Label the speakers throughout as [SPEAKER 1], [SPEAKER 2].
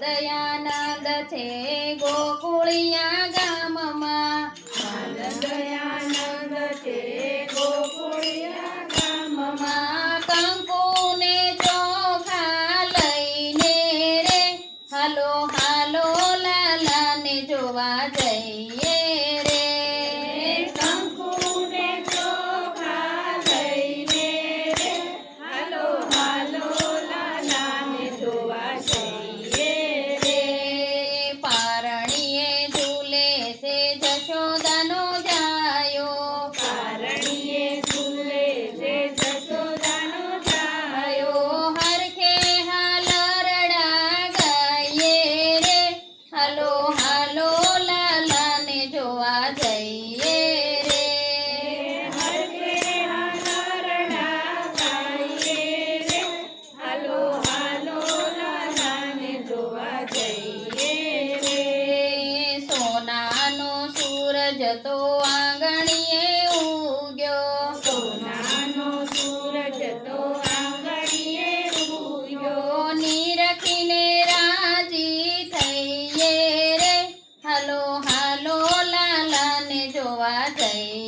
[SPEAKER 1] દયાનંદ છે ગોકુળિયા ગામમાં.
[SPEAKER 2] દયાનંદ છે
[SPEAKER 1] સૂરજ તો આંગણીએ ઉગ્યો
[SPEAKER 2] સોનાનો સૂરજ તો આંગણીએ ઉગ્યો
[SPEAKER 1] નીરખીને રાજી થઈએ રે. હાલો હાલો લાલાને જોવા જઈએ.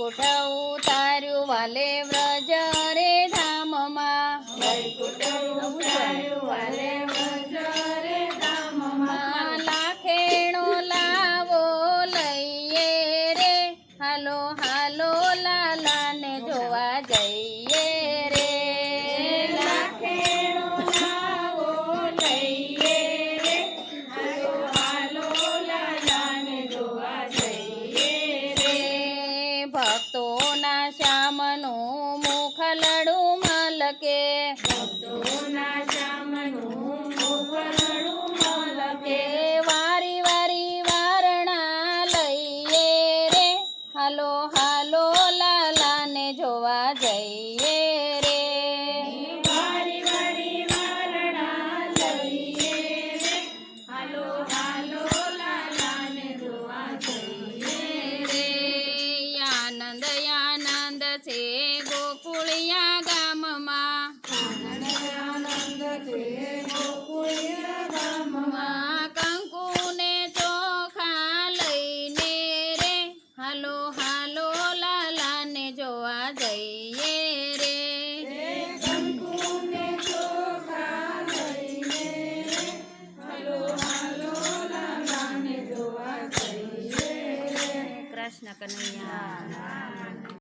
[SPEAKER 1] વૈકુંઠ ઉતાર્યું વાલે વ્રજ રે ધામમાં. લાખેણો લાવો લઈએ રે. હાલો હાલો મલકે કે વારી વારી na kanuya.